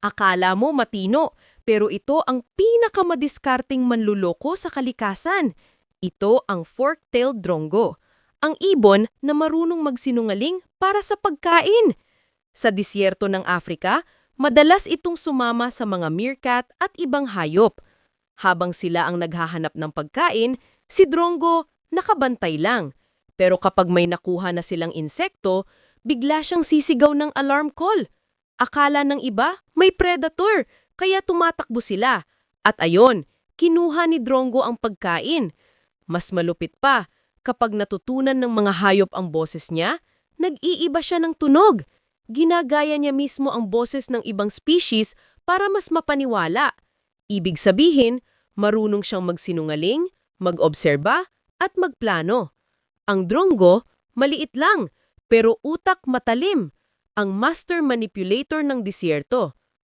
Akala mo matino, pero ito ang pinakamadiskarting manluloko sa kalikasan. Ito ang fork-tailed drongo, ang ibon na marunong magsinungaling para sa pagkain. Sa disyerto ng Afrika, madalas itong sumama sa mga meerkat at ibang hayop. Habang sila ang naghahanap ng pagkain, si Drongo nakabantay lang. Pero kapag may nakuha na silang insekto, bigla siyang sisigaw ng alarm call. Akala ng iba may predator, kaya tumatakbo sila. At ayon, kinuha ni Drongo ang pagkain. Mas malupit pa, kapag natutunan ng mga hayop ang boses niya, nag-iiba siya ng tunog. Ginagaya niya mismo ang boses ng ibang species para mas mapaniwala. Ibig sabihin, marunong siyang magsinungaling, mag-obserba, at magplano. Ang drongo, maliit lang, pero utak matalim. Ang master manipulator ng disyerto.